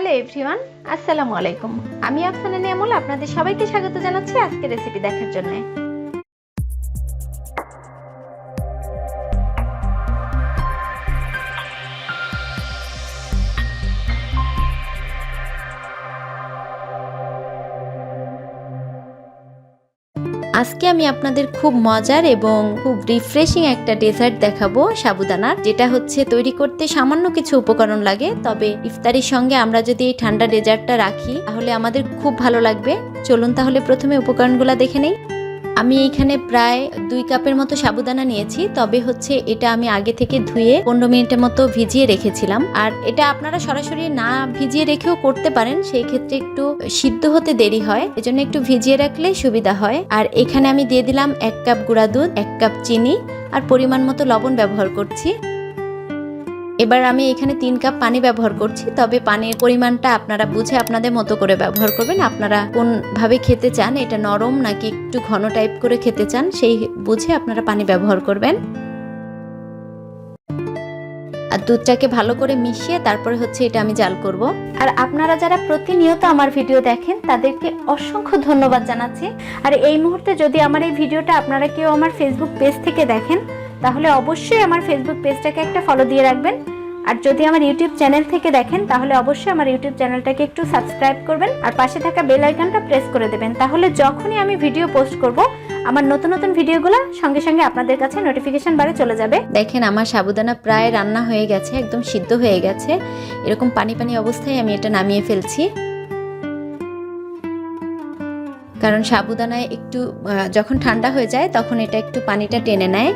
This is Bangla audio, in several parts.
হ্যালো এভরিওয়ান আসসালামু আলাইকুম আমি আফসানা নিয়ামুল আপনাদের সবাইকে স্বাগত জানাচ্ছি আজকে রেসিপি দেখার জন্য। আজকে আমি আপনাদের খুব মজার এবং খুব রিফ্রেশিং একটা ডেজার্ট দেখাবো সাবুদানার, যেটা হচ্ছে তৈরি করতে সামান্য কিছু উপকরণ লাগে, তবে ইফতারির সঙ্গে আমরা যদি এই ঠান্ডা ডেজার্টটা রাখি, তাহলে আমাদের খুব ভালো লাগবে। চলুন তাহলে প্রথমে উপকরণগুলো দেখে নেই। আমি এইখানে প্রায় দুই কাপের মতো সাবুদানা নিয়েছি, তবে হচ্ছে এটা আমি আগে থেকে ধুয়ে পনেরো মিনিটের মতো ভিজিয়ে রেখেছিলাম। আর এটা আপনারা সরাসরি না ভিজিয়ে রেখেও করতে পারেন সেই ক্ষেত্রে একটু সিদ্ধ হতে দেরি হয়, এজন্য একটু ভিজিয়ে রাখলে সুবিধা হয়। আর এখানে আমি দিয়ে দিলাম এক কাপ গুঁড়া দুধ, এক কাপ চিনি, আর পরিমাণ মতো লবণ ব্যবহার করছি। এবার আমি এখানে তিন কাপ পানি ব্যবহার করছি, তবে পানির পরিমাণটা আপনারা বুঝে আপনাদের মতো করে ব্যবহার করবেন। আপনারা কোনভাবে খেতে চান, এটা নরম নাকি একটু ঘন টাইপ করে খেতে চান, সেই বুঝে আপনারা পানি ব্যবহার করবেন। আর দুধটাকে ভালো করে মিশিয়ে তারপরে হচ্ছে এটা আমি জাল করব। আর আপনারা যারা প্রতিনিয়ত আমার ভিডিও দেখেন, তাদেরকে অসংখ্য ধন্যবাদ জানাচ্ছি। আর এই মুহূর্তে যদি আমার এই ভিডিওটা আপনারা কেউ আমার ফেসবুক পেজ থেকে দেখেন তাহলে অবশ্যই আমার ফেসবুক পেজটাকে একটা ফলো দিয়ে রাখবেন। আর যদি আমার ইউটিউব চ্যানেল থেকে দেখেন, তাহলে অবশ্যই আমার ইউটিউব চ্যানেলটাকে একটু সাবস্ক্রাইব করবেন। আর পাশে থাকা বেল আইকনটা প্রেস করে দেবেন। তাহলে যখনই আমি ভিডিও পোস্ট করব, আমার নতুন নতুন ভিডিওগুলো সঙ্গে সঙ্গে আপনাদের কাছে নোটিফিকেশন বারে চলে যাবে। দেখেন, আমার সাবুদানা প্রায় রান্না হয়ে গেছে, একদম সিদ্ধ হয়ে গেছে। এরকম পানি পানি অবস্থায় আমি এটা নামিয়ে ফেলছি। কারণ সাবুদানায় একটু যখন ঠান্ডা হয়ে যায়, তখন এটা একটু পানিটা টেনে নেয়।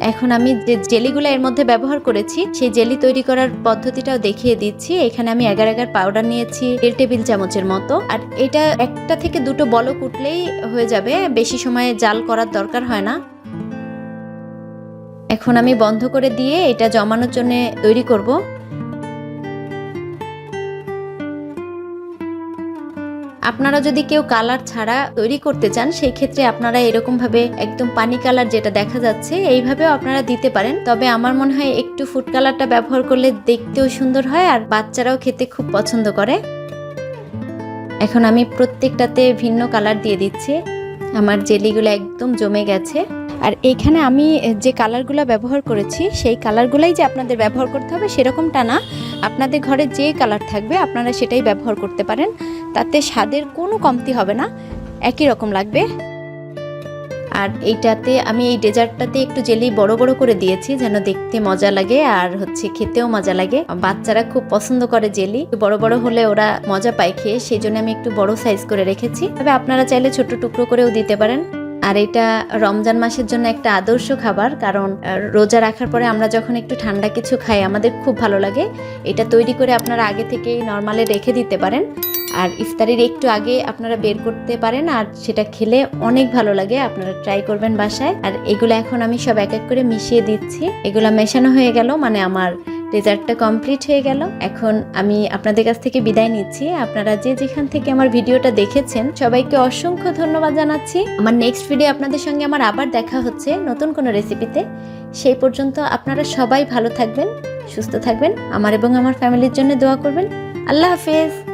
এখন আমি যে জেলিগুলো এর মধ্যে ব্যবহার করেছি, সেই জেলি তৈরি করার পদ্ধতিটাও দেখিয়ে দিচ্ছি। এখানে আমি এগার এগার পাউডার নিয়েছি, দেড় টেবিল চামচের মতো। আর এটা একটা থেকে দুটো বলক উঠলেই হয়ে যাবে, বেশি সময়ে জাল করার দরকার হয় না। এখন আমি বন্ধ করে দিয়ে এটা জমানোর জন্য তৈরি করব। আপনারা যদি কেউ কালার ছাড়া তৈরি করতে চান সেই ক্ষেত্রে আপনারা এরকম ভাবে একদম পানি কালার যেটা দেখা যাচ্ছে, এইভাবেও আপনারা দিতে পারেন। তবে আমার মনে হয় একটু ফুড কালারটা ব্যবহার করলে দেখতেও সুন্দর হয় আর বাচ্চারাও খেতে খুব পছন্দ করে। এখন আমি প্রত্যেকটাতে ভিন্ন কালার দিয়ে দিচ্ছি। আমার জেলিগুলো একদম জমে গেছে। আর এইখানে আমি যে কালারগুলো ব্যবহার করেছি, সেই কালারগুলাই যে আপনাদের ব্যবহার করতে হবে, সেরকমটা না। আপনাদের ঘরে যে কালার থাকবে, আপনারা সেটাই ব্যবহার করতে পারেন। তাতে স্বাদের কোনো কমতি হবে না। একই রকম লাগবে। আর এইটাতে আমি এই ডেজার্টটাতে একটু জেলি বড় বড় করে দিয়েছি যেন দেখতে মজা লাগে আর হচ্ছে খেতেও মজা লাগে। বাচ্চারা খুব পছন্দ করে জেলি। বড় বড় হলে ওরা মজা পায় খেয়ে সেই জন্য আমি একটু বড় সাইজ করে রেখেছি। তবে আপনারা চাইলে ছোট টুকরো করেও দিতে পারেন। আর এটা রমজান মাসের জন্য একটা আদর্শ খাবার, কারণ রোজা রাখার পরে আমরা যখন একটু ঠান্ডা কিছু খাই, আমাদের খুব ভালো লাগে। এটা তৈরি করে আপনারা আগে থেকেই নর্মালে রেখে দিতে পারেন। আর ইফতারির একটু আগে আপনারা বের করতে পারেন আর সেটা খেলে অনেক ভালো লাগে, আপনারা ট্রাই করবেন বাসায়। আর এগুলো এখন আমি সব এক এক করে মিশিয়ে দিচ্ছি। এগুলো মেশানো হয়ে গেল মানে আমার ডেজার্টটা কমপ্লিট হয়ে গেল। এখন আমি আপনাদের কাছ থেকে বিদায় নিচ্ছি। আপনারা যে যেখান থেকে আমার ভিডিওটা দেখেছেন, সবাইকে অসংখ্য ধন্যবাদ জানাচ্ছি। আমার নেক্সট ভিডিও আপনাদের সঙ্গে আমার আবার দেখা হচ্ছে নতুন কোনো রেসিপিতে সেই পর্যন্ত আপনারা সবাই ভালো থাকবেন, সুস্থ থাকবেন। আমার এবং আমার ফ্যামিলির জন্য দোয়া করবেন। আল্লাহ হাফেজ।